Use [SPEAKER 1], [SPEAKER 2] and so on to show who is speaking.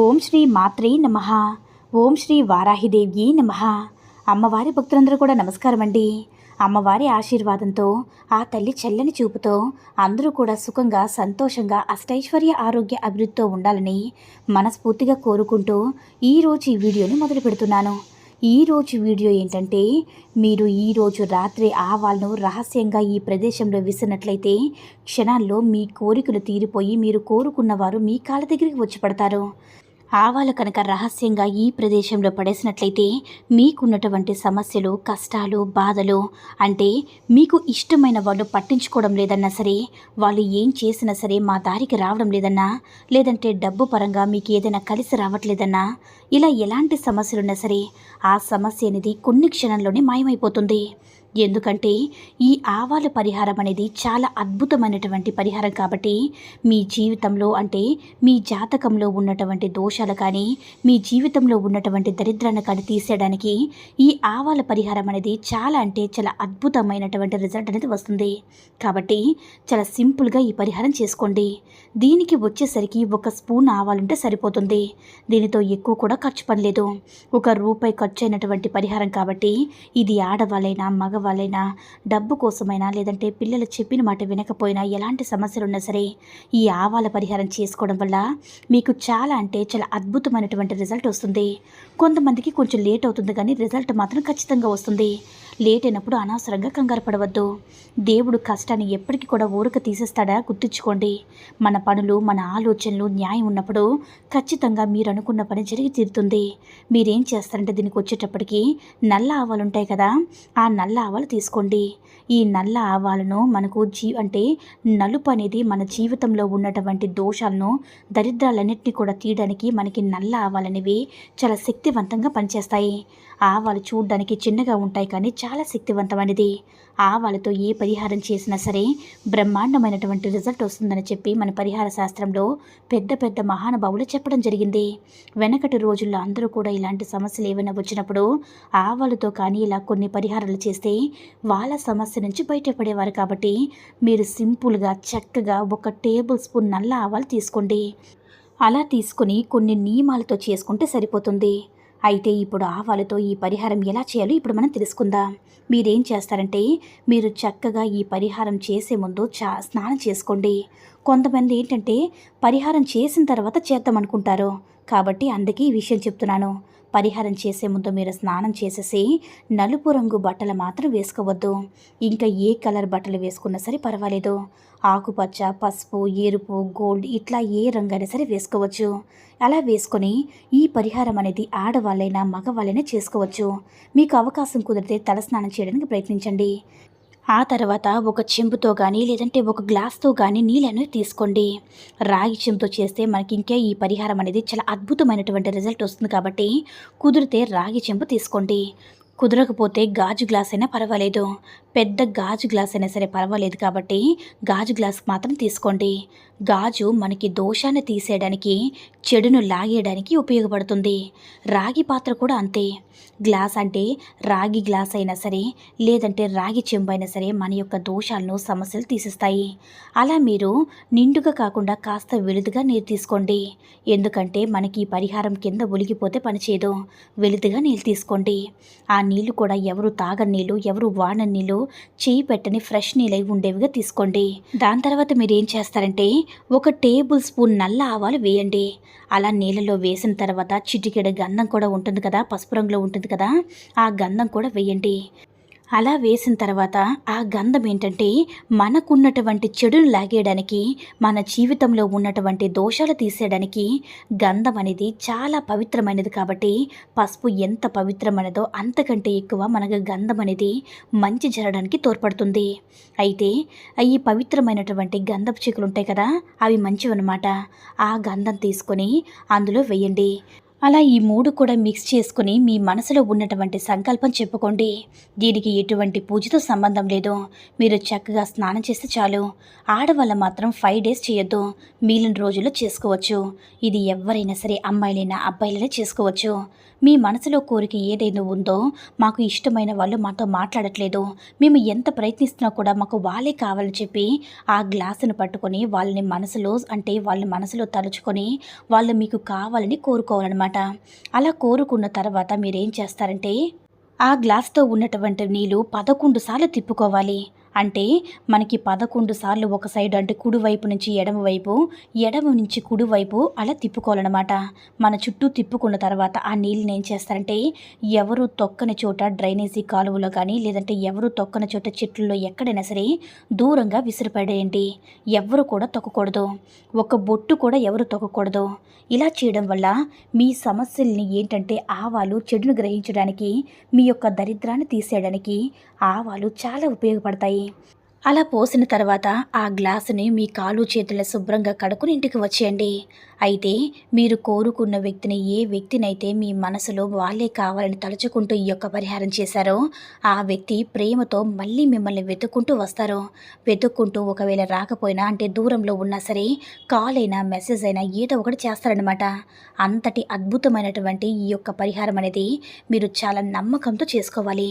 [SPEAKER 1] ఓం శ్రీ మాత్రే నమ. ఓం శ్రీ వారాహిదేవి నమ. అమ్మవారి భక్తులందరూ కూడా నమస్కారం అండి. అమ్మవారి ఆశీర్వాదంతో ఆ తల్లి చెల్లని చూపుతో అందరూ కూడా సుఖంగా సంతోషంగా అష్టైశ్వర్య ఆరోగ్య అభివృద్ధితో ఉండాలని మనస్ఫూర్తిగా కోరుకుంటూ ఈరోజు ఈ వీడియోని మొదలు పెడుతున్నాను. ఈరోజు వీడియో ఏంటంటే మీరు ఈరోజు రాత్రి ఆవాలను రహస్యంగా ఈ ప్రదేశంలో విసినట్లయితే క్షణాల్లో మీ కోరికలు తీరిపోయి మీరు కోరుకున్నవారు మీ కాళ్ళ దగ్గరికి వచ్చి పడతారు. ఆవాలు కనుక రహస్యంగా ఈ ప్రదేశంలో పడేసినట్లయితే మీకున్నటువంటి సమస్యలు కష్టాలు బాధలు అంటే మీకు ఇష్టమైన వాళ్ళు పట్టించుకోవడం లేదన్నా సరే వాళ్ళు ఏం చేసినా సరే మా దారికి రావడం లేదన్నా లేదంటే డబ్బు పరంగా మీకు ఏదైనా కలిసి రావట్లేదన్నా ఇలా ఎలాంటి సమస్యలున్నా సరే ఆ సమస్య అనేది కొన్ని క్షణంలోనే మాయమైపోతుంది. ఎందుకంటే ఈ ఆవాల పరిహారం అనేది చాలా అద్భుతమైనటువంటి పరిహారం కాబట్టి మీ జీవితంలో అంటే మీ జాతకంలో ఉన్నటువంటి దోషాలు కానీ మీ జీవితంలో ఉన్నటువంటి దరిద్రాన్ని కానీ తీసేయడానికి ఈ ఆవాల పరిహారం అనేది చాలా అంటే చాలా అద్భుతమైనటువంటి రిజల్ట్ అనేది వస్తుంది. కాబట్టి చాలా సింపుల్గా ఈ పరిహారం చేసుకోండి. దీనికి వచ్చేసరికి ఒక స్పూన్ ఆవాలుంటే సరిపోతుంది. దీనితో ఎక్కువ కూడా ఖర్చు పనిలేదు ఒక రూపాయి ఖర్చు అయినటువంటి పరిహారం కాబట్టి ఇది ఆడవాళ్ళైనా వాళ్ళైనా డబ్బు కోసమైనా లేదంటే పిల్లలు చెప్పిన మాట వినకపోయినా ఎలాంటి సమస్యలు ఉన్నా సరే ఈ ఆవాల పరిహారం చేసుకోవడం వల్ల మీకు చాలా అంటే చాలా అద్భుతమైనటువంటి రిజల్ట్ వస్తుంది. కొంతమందికి కొంచెం లేట్ అవుతుంది కానీ రిజల్ట్ మాత్రం ఖచ్చితంగా వస్తుంది. లేట్ అయినప్పుడు అనవసరంగా కంగారు పడవద్దు. దేవుడు కష్టాన్ని ఎప్పటికీ కూడా ఊరక తీసేస్తాడా? గుర్తుంచుకోండి. మన పనులు మన ఆలోచనలు న్యాయం ఉన్నప్పుడు ఖచ్చితంగా మీరు అనుకున్న పని జరిగి తీరుతుంది. మీరేం చేస్తారంటే దీనికి వచ్చేటప్పటికి నల్ల ఆవాలు ఉంటాయి కదా ఆ నల్ల ఆవాలు తీసుకోండి. ఈ నల్ల ఆవాలను మనకు జీ అంటే నలుపు అనేది మన జీవితంలో ఉన్నటువంటి దోషాలను దరిద్రాలన్నింటినీ కూడా తీయడానికి మనకి నల్ల ఆవాలనేవి చాలా శక్తివంతంగా పనిచేస్తాయి. ఆవాలు చూడడానికి చిన్నగా ఉంటాయి కానీ చాలా శక్తివంతమైనది. ఆవాలతో ఏ పరిహారం చేసినా సరే బ్రహ్మాండమైనటువంటి రిజల్ట్ వస్తుందని చెప్పి మన పరిహార శాస్త్రంలో పెద్ద పెద్ద మహానుభావులు చెప్పడం జరిగింది. వెనకటి రోజుల్లో అందరూ కూడా ఇలాంటి సమస్యలు ఏమైనా వచ్చినప్పుడు ఆవాలతో కానీ ఇలా కొన్ని పరిహారాలు చేస్తే వాళ్ళ సమస్య నుంచి బయటపడేవారు కాబట్టి మీరు సింపుల్గా చక్కగా ఒక టేబుల్ స్పూన్ నల్ల ఆవాలు తీసుకోండి. అలా తీసుకొని కొన్ని నియమాలతో చేసుకుంటే సరిపోతుంది. అయితే ఇప్పుడు ఆవాలతో ఈ పరిహారం ఎలా చేయాలో ఇప్పుడు మనం తెలుసుకుందాం. మీరేం చేస్తారంటే మీరు చక్కగా ఈ పరిహారం చేసే ముందు చా స్నానం చేసుకోండి. కొంతమంది ఏంటంటే పరిహారం చేసిన తర్వాత చేద్దాం అనుకుంటారు కాబట్టి అందుకే ఈ విషయం చెప్తున్నాను. పరిహారం చేసే ముందు మీరు స్నానం చేసేసి నలుపు రంగు బట్టలు మాత్రం వేసుకోవద్దు. ఇంకా ఏ కలర్ బట్టలు వేసుకున్నా సరే పర్వాలేదు. ఆకుపచ్చ పసుపు ఎరుపు గోల్డ్ ఇట్లా ఏ రంగు అయినా సరే వేసుకోవచ్చు. అలా వేసుకొని ఈ పరిహారం అనేది ఆడవాళ్ళైనా మగవాళ్ళైనా చేసుకోవచ్చు. మీకు అవకాశం కుదిరితే తలస్నానం చేయడానికి ప్రయత్నించండి. ఆ తర్వాత ఒక చెంబుతో కానీ లేదంటే ఒక గ్లాస్తో కానీ నీళ్ళను తీసుకోండి. రాగి చెంబుతో చేస్తే మనకి ఇంకా ఈ పరిహారం అనేది చాలా అద్భుతమైనటువంటి రిజల్ట్ వస్తుంది కాబట్టి కుదిరితే రాగి చెంబు తీసుకోండి. కుదరకపోతే గాజు గ్లాస్ అయినా పర్వాలేదు. పెద్ద గాజు గ్లాస్ అయినా సరే పర్వాలేదు కాబట్టి గాజు గ్లాస్ మాత్రం తీసుకోండి. గాజు మనకి దోషాన్ని తీసేయడానికి చెడును లాగేయడానికి ఉపయోగపడుతుంది. రాగి పాత్ర కూడా అంతే. గ్లాస్ అంటే రాగి గ్లాస్ అయినా సరే లేదంటే రాగి చెంబు అయినా సరే మన యొక్క దోషాలను సమస్యలు తీసేస్తాయి. అలా మీరు నిండుగా కాకుండా కాస్త వెలుదుగా నీరు తీసుకోండి. ఎందుకంటే మనకి ఈ పరిహారం కింద ఒలిగిపోతే పనిచేయదు వెలుదుగా నీళ్ళు తీసుకోండి. ఆ నీళ్ళు కూడా ఎవరు తాగని నీళ్ళు ఎవరు వాడని నీళ్ళు చేయి పెట్టని ఫ్రెష్ నీళ్ళై ఉండేవిగా తీసుకోండి. దాని తర్వాత మీరు ఏం చేస్తారంటే ఒక టేబుల్ స్పూన్ నల్ల ఆవాలు వేయండి. అలా నీళ్ళలో వేసిన తర్వాత చిటికెడ గంధం కూడా ఉంటుంది కదా పసుపు రంగులో ఉంటుంది కదా ఆ గంధం కూడా వేయండి. అలా వేసిన తర్వాత ఆ గంధం ఏంటంటే మనకున్నటువంటి చెడును లాగేయడానికి మన జీవితంలో ఉన్నటువంటి దోషాలు తీసేయడానికి గంధం అనేది చాలా పవిత్రమైనది కాబట్టి పసుపు ఎంత పవిత్రమైనదో అంతకంటే ఎక్కువ మనకు గంధం అనేది మంచి జరగడానికి తోడ్పడుతుంది. అయితే ఈ పవిత్రమైనటువంటి గంధపు చిక్కులు ఉంటాయి కదా అవి మంచివన్నమాట. ఆ గంధం తీసుకొని అందులో వేయండి. అలా ఈ మూడు కూడా మిక్స్ చేసుకుని మీ మనసులో ఉన్నటువంటి సంకల్పం చెప్పుకోండి. దీనికి ఎటువంటి పూజతో సంబంధం లేదు. మీరు చక్కగా స్నానం చేస్తే చాలు. ఆడవాళ్ళ మాత్రం ఫైవ్ డేస్ చేయొద్దు. మిగిలిన రోజుల్లో చేసుకోవచ్చు. ఇది ఎవరైనా సరే అమ్మాయిలైనా అబ్బాయిలైనా చేసుకోవచ్చు. మీ మనసులో కోరిక ఏదైనా ఉందో మాకు ఇష్టమైన వాళ్ళు మాతో మాట్లాడట్లేదు. మేము ఎంత ప్రయత్నిస్తున్నా కూడా మాకు వాళ్ళే కావాలని చెప్పి ఆ గ్లాసును పట్టుకొని వాళ్ళని మనసులో అంటే వాళ్ళ మనసులో తలుచుకొని వాళ్ళు మీకు కావాలని కోరుకోవాలన్నమాట. అలా కోరుకున్న తర్వాత మీరేం చేస్తారంటే ఆ గ్లాస్తో ఉన్నటువంటి నీళ్ళు పదకొండు సార్లు తిప్పుకోవాలి. అంటే మనకి పదకొండు సార్లు ఒక సైడ్ అంటే కుడివైపు నుంచి ఎడమవైపు ఎడమ నుంచి కుడివైపు అలా తిప్పుకోవాలన్నమాట. మన చుట్టూ తిప్పుకున్న తర్వాత ఆ నీళ్ళని ఏం చేస్తారంటే ఎవరు తొక్కని చోట డ్రైనేజీ కాలువలో కానీ లేదంటే ఎవరు తొక్కని చోట చెట్లలో ఎక్కడైనా సరే దూరంగా విసిరిపడేయండి. ఎవరు కూడా తొక్కకూడదు. ఒక బొట్టు కూడా ఎవరు తొక్కకూడదు. ఇలా చేయడం వల్ల మీ సమస్యల్ని ఏంటంటే ఆవాలు చెడును గ్రహించడానికి మీ యొక్క దరిద్రాన్ని తీసేయడానికి ఆవాలు చాలా ఉపయోగపడతాయి. అలా పోసిన తర్వాత ఆ గ్లాసుని మీ కాలు చేతుల శుభ్రంగా కడుక్కుని ఇంటికి వచ్చేయండి. అయితే మీరు కోరుకున్న వ్యక్తిని ఏ వ్యక్తినైతే మీ మనసులో వాళ్ళే కావాలని తలుచుకుంటూ ఈ యొక్క పరిహారం చేశారో ఆ వ్యక్తి ప్రేమతో మళ్ళీ మిమ్మల్ని వెతుక్కుంటూ వస్తారు. వెతుక్కుంటూ ఒకవేళ రాకపోయినా అంటే దూరంలో ఉన్నా సరే కాల్ అయినా మెసేజ్ అయినా ఏదో ఒకటి చేస్తారనమాట అంతటి అద్భుతమైనటువంటి ఈ యొక్క పరిహారం అనేది మీరు చాలా నమ్మకంతో చేసుకోవాలి.